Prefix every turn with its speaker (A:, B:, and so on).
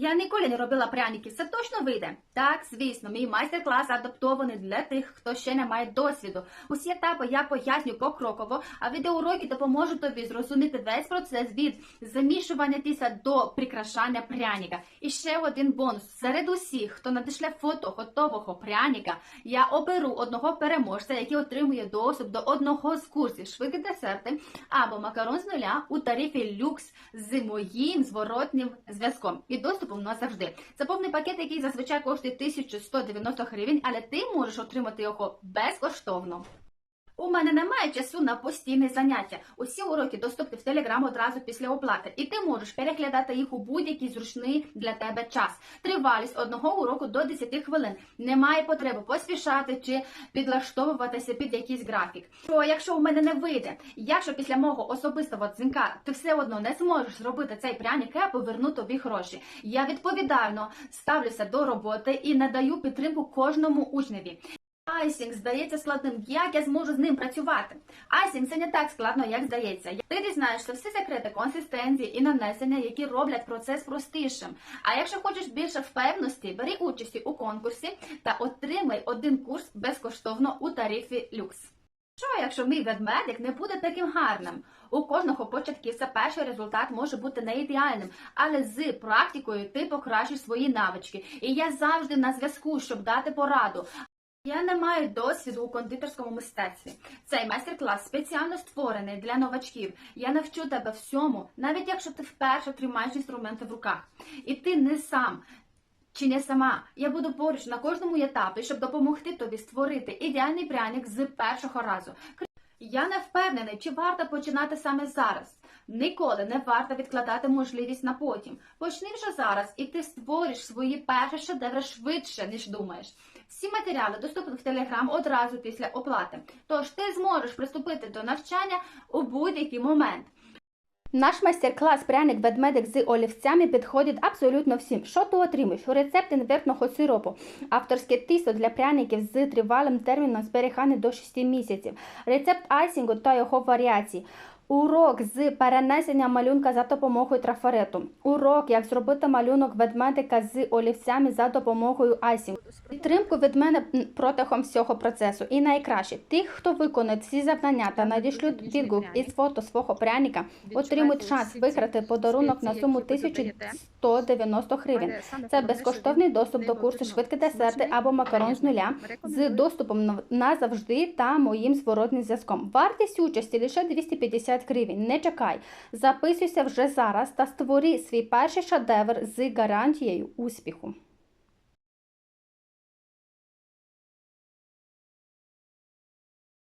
A: Я ніколи не робила пряники, це точно вийде. Так, звісно, мій майстер-клас адаптований для тих, хто ще не має досвіду. Усі етапи я поясню покроково, а відеоуроки допоможуть тобі зрозуміти весь процес від замішування тіста до прикрашання пряника. І ще один бонус: серед усіх, хто надішле фото готового пряника, я оберу одного переможця, який отримує доступ до одного з курсів швидкі десерти або макарон з нуля у тарифі люкс з моїм зворотнім зв'язком і доступом завжди. Це повний пакет, який зазвичай коштує 1190 гривень, але ти можеш отримати його безкоштовно. У мене немає часу на постійне заняття. Усі уроки доступні в Телеграм одразу після оплати, і ти можеш переглядати їх у будь-який зручний для тебе час. Тривалість одного уроку до 10 хвилин. Немає потреби поспішати чи підлаштовуватися під якийсь графік. Що якщо у мене не вийде, якщо після мого особистого дзвінка ти все одно не зможеш зробити цей пряник, я поверну тобі гроші. Я відповідально ставлюся до роботи і надаю підтримку кожному учневі. Айсінг здається складним. Як я зможу з ним працювати? Айсінг це не так складно, як здається. Ти дізнаєшся всі секрети консистенції і нанесення, які роблять процес простішим. А якщо хочеш більше впевненості, бери участі у конкурсі та отримай один курс безкоштовно у тарифі люкс. Що, якщо мій ведмедик не буде таким гарним? У кожного початківця перший результат може бути не ідеальним, але з практикою ти покращиш свої навички. І я завжди на зв'язку, щоб дати пораду. Я не маю досвіду у кондитерському мистецтві. Цей майстер-клас спеціально створений для новачків. Я навчу тебе всьому, навіть якщо ти вперше тримаєш інструменти в руках. І ти не сам. Чи не сама, я буду поруч на кожному етапі, щоб допомогти тобі створити ідеальний пряник з першого разу. Я не впевнений, чи варто починати саме зараз. Ніколи не варто відкладати можливість на потім. Почни вже зараз, і ти створиш свої перші шедеври швидше, ніж думаєш. Всі матеріали доступні в Телеграм одразу після оплати. Тож ти зможеш приступити до навчання у будь-який момент. Наш майстер-клас пряник ведмедик з олівцями підходить абсолютно всім. Що ти отримуєш? Рецепт інвертного сиропу, авторське тісто для пряників з тривалим терміном зберігання до 6 місяців, рецепт айсінгу та його варіацій. Урок з перенесення малюнка за допомогою трафарету. Урок, як зробити малюнок ведмедика з олівцями за допомогою айсінгу. Підтримку від мене протягом всього процесу. І найкраще, тих, хто виконає ці завдання та надішлють відгук із фото свого пряника, отримують шанс виграти подарунок на суму 1190 гривень. Це безкоштовний доступ до курсу швидкі десерти або макарон з нуля з доступом на- назавжди та моїм зворотним зв'язком. Вартість участі лише 250 гривень. Не чекай, записуйся вже зараз та створи свій перший шедевр з гарантією успіху.